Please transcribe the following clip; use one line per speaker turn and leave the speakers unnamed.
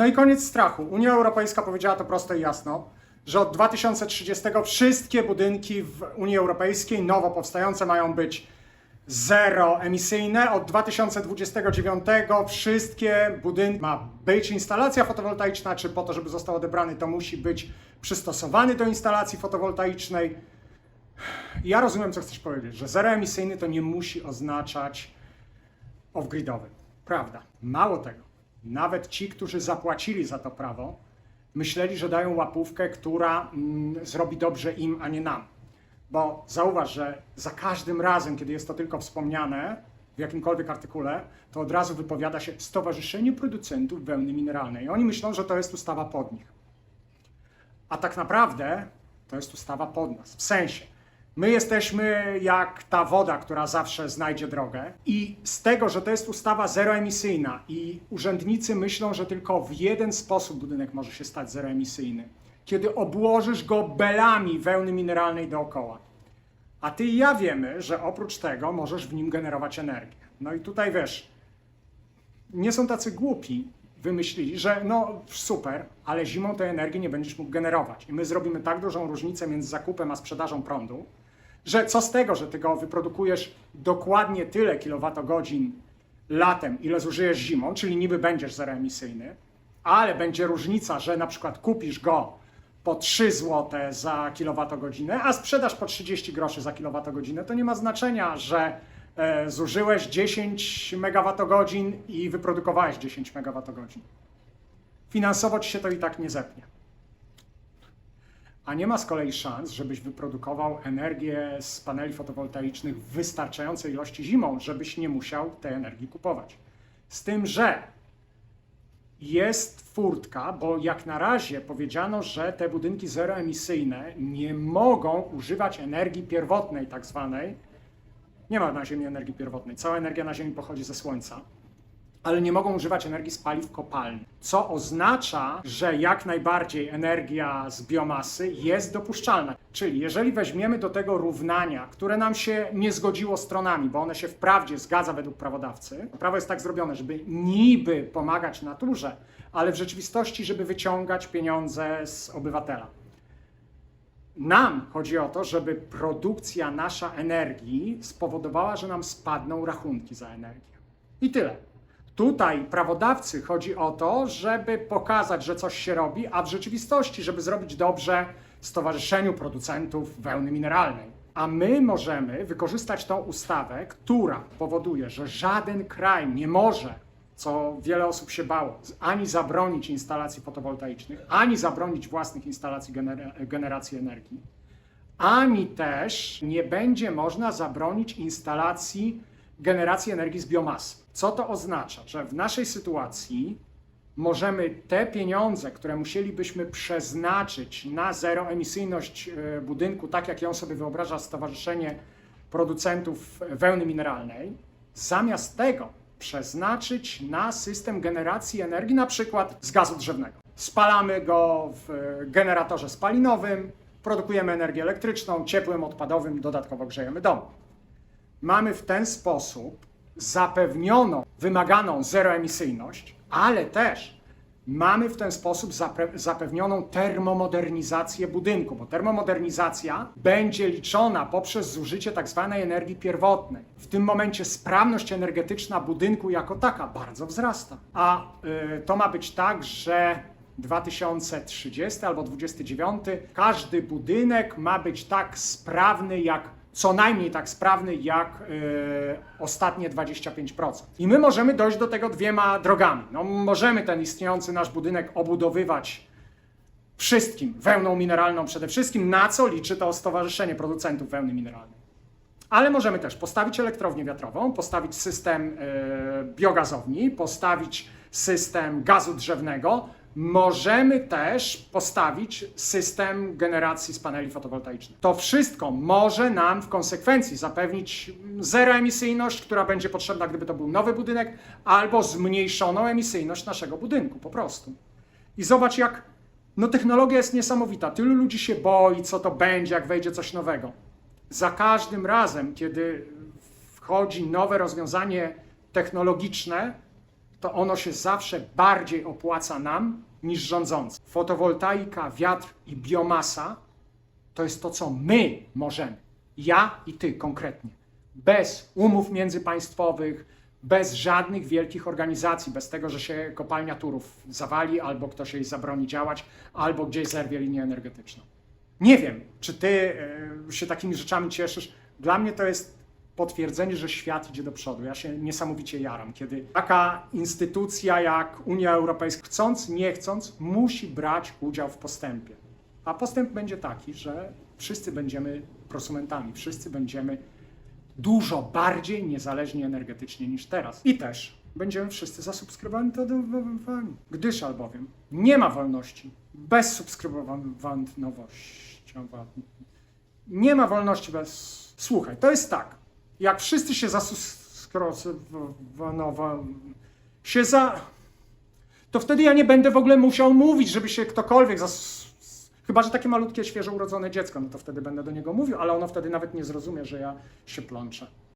No i koniec strachu. Unia Europejska powiedziała to prosto i jasno, że od 2030 wszystkie budynki w Unii Europejskiej nowo powstające mają być zeroemisyjne. Od 2029 wszystkie budynki ma być instalacja fotowoltaiczna, czy po to, żeby został odebrany, to musi być przystosowany do instalacji fotowoltaicznej. Ja rozumiem, co chcesz powiedzieć, że zeroemisyjny to nie musi oznaczać off-gridowy. Prawda. Mało tego, nawet ci, którzy zapłacili za to prawo, myśleli, że dają łapówkę, która mm, zrobi dobrze im, a nie nam. Bo zauważ, że za każdym razem, kiedy jest to tylko wspomniane w jakimkolwiek artykule, to od razu wypowiada się Stowarzyszenie Producentów Wełny Mineralnej. I oni myślą, że to jest ustawa pod nich. A tak naprawdę to jest ustawa pod nas. W sensie, my jesteśmy jak ta woda, która zawsze znajdzie drogę, i z tego, że to jest ustawa zeroemisyjna, i urzędnicy myślą, że tylko w jeden sposób budynek może się stać zeroemisyjny, kiedy obłożysz go belami wełny mineralnej dookoła. A ty i ja wiemy, że oprócz tego możesz w nim generować energię. No i tutaj wiesz, nie są tacy głupi, wymyślili, że no super, ale zimą tej energii nie będziesz mógł generować. I my zrobimy tak dużą różnicę między zakupem a sprzedażą prądu, że co z tego, że ty go wyprodukujesz dokładnie tyle kilowatogodzin latem, ile zużyjesz zimą, czyli niby będziesz zeroemisyjny, ale będzie różnica, że na przykład kupisz go po 3 zł za kilowatogodzinę, a sprzedasz po 30 groszy za kilowatogodzinę, to nie ma znaczenia, że e, zużyłeś 10 megawattogodzin i wyprodukowałeś 10 megawattogodzin. Finansowo ci się to i tak nie zepnie. A nie ma z kolei szans, żebyś wyprodukował energię z paneli fotowoltaicznych w wystarczającej ilości zimą, żebyś nie musiał tej energii kupować. Z tym, że jest furtka, bo jak na razie powiedziano, że te budynki zeroemisyjne nie mogą używać energii pierwotnej, tak zwanej. Nie ma na Ziemi energii pierwotnej. Cała energia na Ziemi pochodzi ze Słońca. Ale nie mogą używać energii z paliw kopalnych. Co oznacza, że jak najbardziej energia z biomasy jest dopuszczalna. Czyli jeżeli weźmiemy do tego równania, które nam się nie zgodziło stronami, bo one się wprawdzie zgadza według prawodawcy, prawo jest tak zrobione, żeby niby pomagać naturze, ale w rzeczywistości, żeby wyciągać pieniądze z obywatela. Nam chodzi o to, żeby produkcja nasza energii spowodowała, że nam spadną rachunki za energię. I tyle. Tutaj prawodawcy chodzi o to, żeby pokazać, że coś się robi, a w rzeczywistości, żeby zrobić dobrze Stowarzyszeniu Producentów Wełny Mineralnej. A my możemy wykorzystać tą ustawę, która powoduje, że żaden kraj nie może, co wiele osób się bało, ani zabronić instalacji fotowoltaicznych, ani zabronić własnych instalacji gener- generacji energii, ani też nie będzie można zabronić instalacji generacji energii z biomasy. Co to oznacza? Że w naszej sytuacji możemy te pieniądze, które musielibyśmy przeznaczyć na zeroemisyjność e, budynku, tak jak ją sobie wyobraża Stowarzyszenie Producentów Wełny Mineralnej, zamiast tego przeznaczyć na system generacji energii, na przykład z gazu drzewnego. Spalamy go w e, generatorze spalinowym, produkujemy energię elektryczną, ciepłem odpadowym, dodatkowo grzejemy dom. Mamy w ten sposób zapewnioną, wymaganą zeroemisyjność, ale też mamy w ten sposób zape- zapewnioną termomodernizację budynku, bo termomodernizacja będzie liczona poprzez zużycie tak zwanej energii pierwotnej. W tym momencie sprawność energetyczna budynku jako taka bardzo wzrasta. A y, to ma być tak, że 2030 albo 29 każdy budynek ma być tak sprawny jak co najmniej tak sprawny jak yy, ostatnie 25%. I my możemy dojść do tego dwiema drogami. No, możemy ten istniejący nasz budynek obudowywać wszystkim, wełną mineralną przede wszystkim, na co liczy to Stowarzyszenie Producentów Wełny Mineralnej. Ale możemy też postawić elektrownię wiatrową, postawić system yy, biogazowni, postawić system gazu drzewnego. Możemy też postawić system generacji z paneli fotowoltaicznych. To wszystko może nam w konsekwencji zapewnić zeroemisyjność, która będzie potrzebna, gdyby to był nowy budynek, albo zmniejszoną emisyjność naszego budynku po prostu. I zobacz, jak no, technologia jest niesamowita. Tylu ludzi się boi, co to będzie, jak wejdzie coś nowego. Za każdym razem, kiedy wchodzi nowe rozwiązanie technologiczne, to ono się zawsze bardziej opłaca nam niż rządzącym. Fotowoltaika, wiatr i biomasa to jest to, co my możemy. Ja i ty konkretnie. Bez umów międzypaństwowych, bez żadnych wielkich organizacji, bez tego, że się kopalnia Turów zawali, albo ktoś jej zabroni działać, albo gdzieś zerwie linię energetyczną. Nie wiem, czy ty e, się takimi rzeczami cieszysz. Dla mnie to jest potwierdzenie, że świat idzie do przodu. Ja się niesamowicie jaram, kiedy taka instytucja jak Unia Europejska, chcąc, nie chcąc, musi brać udział w postępie. A postęp będzie taki, że wszyscy będziemy prosumentami, wszyscy będziemy dużo bardziej niezależni energetycznie niż teraz. I też będziemy wszyscy zasubskrybowani. Gdyż albowiem nie ma wolności bez subskrybowaności. Nie ma wolności bez... Słuchaj, to jest tak. Jak wszyscy się zasubskrybowano... się za... To wtedy ja nie będę w ogóle musiał mówić, żeby się ktokolwiek zas... Chyba, że takie malutkie, świeżo urodzone dziecko, no to wtedy będę do niego mówił, ale ono wtedy nawet nie zrozumie, że ja się plączę.